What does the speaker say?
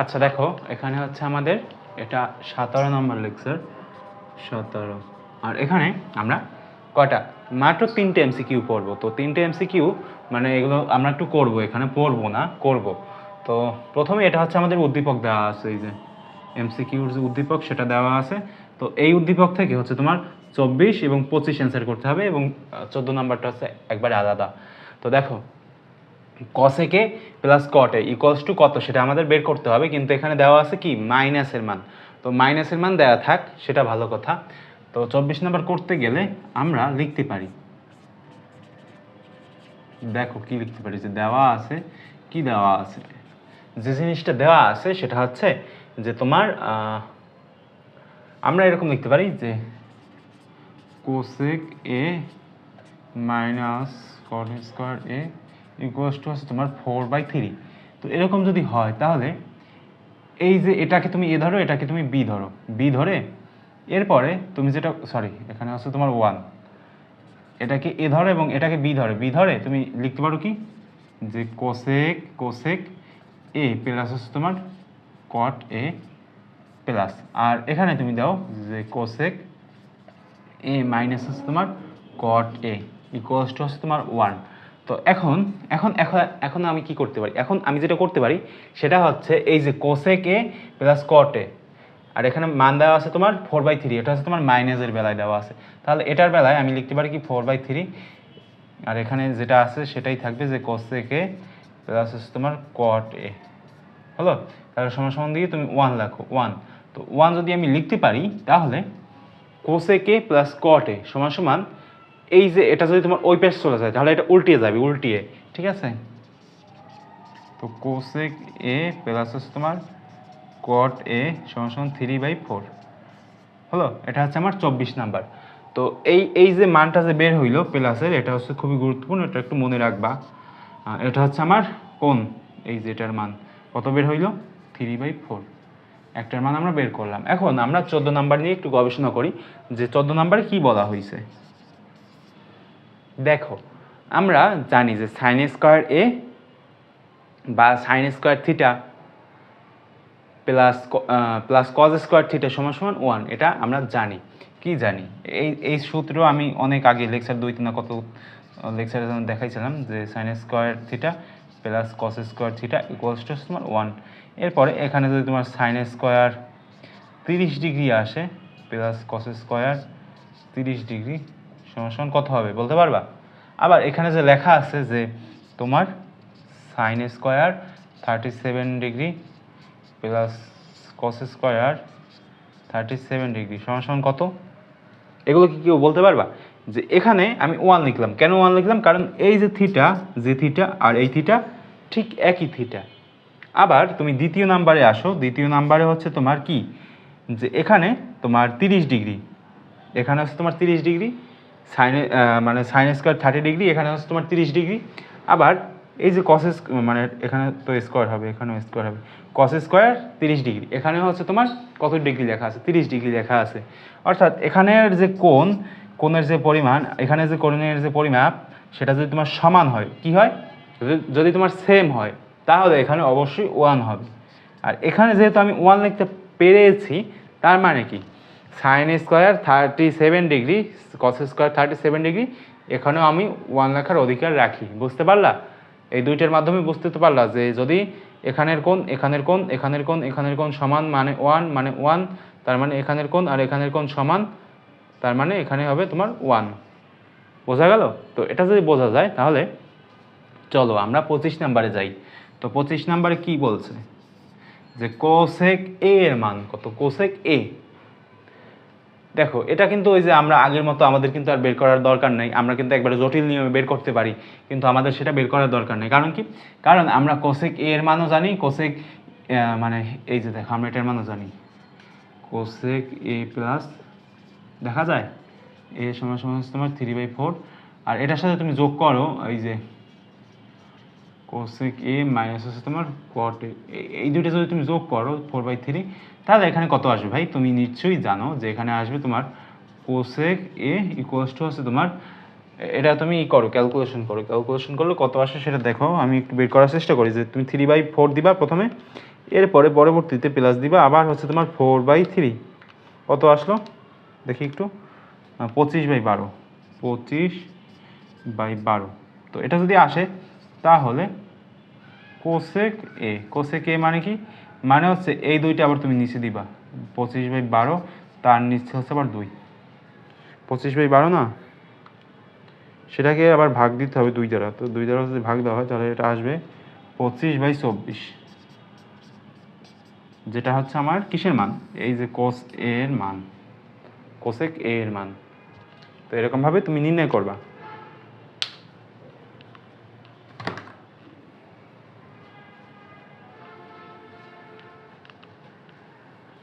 আচ্ছা দেখো, এখানে হচ্ছে আমাদের এটা সতেরো নম্বর লেকচার, সতেরো। আর এখানে আমরা কয়টা? মাত্র তিনটে এমসিকিউ পড়ব। তো তিনটে এমসিকিউ মানে এগুলো আমরা একটু করব, এখানে পড়ব না, করব। তো প্রথমে এটা হচ্ছে আমাদের উদ্দীপক দেওয়া আছে, এই যে এমসিকিউর যে উদ্দীপক, সেটা দেওয়া আছে। তো এই উদ্দীপক থেকে হচ্ছে তোমার চব্বিশ এবং পঁচিশ অ্যান্সার করতে হবে এবং চোদ্দ নাম্বারটা হচ্ছে একবারে আলাদা। তো দেখো cosec A plus cot A equals to কত? সেটা আমাদের বের করতে হবে, কিন্তু এখানে দেওয়া আছে কি? মাইনাসের মান। তো মাইনাসের মান দেওয়া থাক, সেটা ভালো কথা। তো চব্বিশ নাম্বার করতে গেলে আমরা লিখতে পারি। দেখো কি লিখতে পারি, যে দেওয়া আছে, কি দেওয়া আছে? যে জিনিসটা দেওয়া আছে, সেটা হচ্ছে যে তোমার আমরা এরকম লিখতে পারি যে cosec A minus cot square A equals to হচ্ছে তোমার ফোর বাই থ্রি তো এরকম যদি হয়, তাহলে এই যে এটাকে তুমি এ ধরো, এটাকে তুমি বি ধরো। বি ধরে এরপরে তুমি যেটা সরি এখানে হচ্ছে তোমার ওয়ান এটাকে এ ধরে এবং এটাকে বি ধরে। বি ধরে তুমি লিখতে পারো কি? যে কোসেক কোসেক এ প্লাস হচ্ছে তোমার কট এ প্লাস আর এখানে তুমি দাও যে কোসেক এ মাইনাস হচ্ছে তোমার কট এ ইকুয়ালস টু হচ্ছে তোমার ওয়ান তো এখন এখন এখন এখন আমি কি করতে পারি? এখন আমি যেটা করতে পারি, সেটা হচ্ছে এই যে কোসেক এ প্লাস কট এ। আর এখানে মান দেওয়া আছে তোমার ফোর বাই থ্রি এটা হচ্ছে তোমার মাইনাসের বেলায় দেওয়া আছে। তাহলে এটার বেলায় আমি লিখতে পারি কি ফোর বাই থ্রি আর এখানে যেটা আছে, সেটাই থাকবে যে কোসেক এ প্লাস হচ্ছে তোমার কট এ। হলো? তাহলে সমান সমান দিয়ে তুমি ওয়ান লেখো ওয়ান তো ওয়ান যদি আমি লিখতে পারি, তাহলে কোসেকে প্লাস কটে সমান সমান এই যে এটা যদি তোমার ওই পেজ চলে যায়, তাহলে এটা উল্টিয়ে যাবে, উল্টিয়ে। ঠিক আছে? তো কোসেক এ প্লাস হচ্ছে তোমার কট এ সমান সমান থ্রি বাই ফোর হলো? এটা হচ্ছে আমার চব্বিশ নাম্বার। তো এই এই যে মানটা যে বের হইল প্লাসের এটা হচ্ছে খুবই গুরুত্বপূর্ণ, এটা একটু মনে রাখবা। এটা হচ্ছে আমার কোন এই যে এটার মান। কত বের হইল? থ্রি বাই ফোর একটার মান আমরা বের করলাম। এখন আমরা চোদ্দ নাম্বার নিয়ে একটু গবেষণা করি, যে চোদ্দ নাম্বারে কি বলা হয়েছে দেখো, আমরা জানি যে সাইন স্কোয়ার এ বা sine square theta plus plus cos square theta সমান সমান ওয়ান এটা আমরা জানি। কি জানি? এই এই সূত্র আমি অনেক আগে লেকচার দুই তিনটা কত লেকচারে যেমন দেখাইছিলাম যে sine square theta plus cos square theta equals to তোমার ওয়ান এরপরে এখানে যদি তোমার সাইন স্কোয়ার তিরিশ ডিগ্রি আসে প্লাস কস স্কোয়ার তিরিশ ডিগ্রি সমান সমান কত হবে, বলতে পারবা? আবার এখানে যে লেখা আছে যে তোমার sine square thirty seven degree plus cos square thirty seven degree সমান সমান কত? এগুলো কি কেউ বলতে পারবা? যে এখানে আমি ওয়ান লিখলাম। কেন ওয়ান লিখলাম? কারণ এই যে থিটা যে থিটা আর এই থিটা ঠিক একই থিটা আবার তুমি দ্বিতীয় নাম্বারে আসো, দ্বিতীয় নাম্বারে হচ্ছে তোমার কি? যে এখানে তোমার তিরিশ ডিগ্রি এখানে হচ্ছে তোমার তিরিশ ডিগ্রি সাইনে মানে সাইন স্কোয়ার থার্টি ডিগ্রি এখানে হচ্ছে তোমার তিরিশ ডিগ্রি আবার এই যে কস মানে এখানে তো স্কোয়ার হবে, এখানেও স্কোয়ার হবে। কস স্কোয়ার তিরিশ ডিগ্রি এখানে হচ্ছে তোমার কত ডিগ্রি লেখা আছে? তিরিশ ডিগ্রি লেখা আছে। অর্থাৎ এখানের যে কোণ, কোণের যে পরিমাণ, এখানে যে কোণের যে পরিমাপ, সেটা যদি তোমার সমান হয়, কি হয়? যদি তোমার সেম হয়, তাহলে এখানে অবশ্যই ওয়ান হবে। আর এখানে যেহেতু আমি ওয়ান লিখতে পেরেছি, তার মানে কি? Sine square thirty seven degree cos square thirty seven degree এখানেও আমি ওয়ান লেখার অধিকার রাখি। বুঝতে পারলা? এই দুইটার মাধ্যমে বুঝতে তো পারলা যে যদি এখানের কোন এখানের কোন এখানের কোন এখানের কোন সমান মানে ওয়ান মানে ওয়ান তার মানে এখানের কোন আর এখানের কোন সমান, তার মানে এখানে হবে তোমার ওয়ান বোঝা গেল? তো এটা যদি বোঝা যায় তাহলে চলো আমরা পঁচিশ নাম্বারে যাই। তো পঁচিশ নাম্বারে কি বলছে? যে কোসেক এ এর মান কত? কোসেক এ দেখো, এটা কিন্তু ওই যে আমরা আগের মতো আমাদের কিন্তু আর বের করার দরকার নেই। আমরা কিন্তু একবারে জটিল নিয়মে বের করতে পারি, কিন্তু আমাদের সেটা বের করার দরকার নেই। কারণ কি? কারণ আমরা কোসেক এ এর মানও জানি, কোসেক মানে এই যে দেখো, আমরা এটার মানও জানি। কোসেক এ প্লাস দেখা যায়? এ সমান সমান তোমার থ্রি বাই ফোর আর এটার সাথে তুমি যোগ করো, এই যে কোসেক এ মাইনাস হচ্ছে তোমার কট এই- দুইটা যদি তুমি যোগ করো ফোর বাই থ্রি তাহলে এখানে কত আসবে ভাই? তুমি নিশ্চয়ই জানো যে এখানে আসবে তোমার কোসেক এ ইকুয়ালস টু হচ্ছে তোমার, এটা তুমি ই করো ক্যালকুলেশন করো। ক্যালকুলেশন করলে কত আসে সেটা দেখো, আমি একটু বের করার চেষ্টা করি যে তুমি থ্রি বাই ফোর দিবা প্রথমে, এরপরে পরবর্তীতে প্লাস দিবা, আবার হচ্ছে তোমার ফোর বাই থ্রি কত আসলো? দেখি একটু। পঁচিশ বাই বারো। পঁচিশ বাই বারো। তো এটা যদি আসে তাহলে কোসেক এ কোসেক এ মানে কি? মানে হচ্ছে এই দুইটা আবার তুমি নিচে দিবা। পঁচিশ বাই বারো, তার নিচে হচ্ছে আবার দুই। পঁচিশ বাই বারো না? সেটাকে আবার ভাগ দিতে হবে দুই দ্বারা। তো দুই দ্বারা যদি ভাগ দেওয়া হয়, তাহলে এটা আসবে পঁচিশ বাই চব্বিশ। যেটা হচ্ছে আমার কিসের মান? এই যে কোস এর মান। কোসেক এর মান। তো এরকমভাবে তুমি নির্ণয় করবা।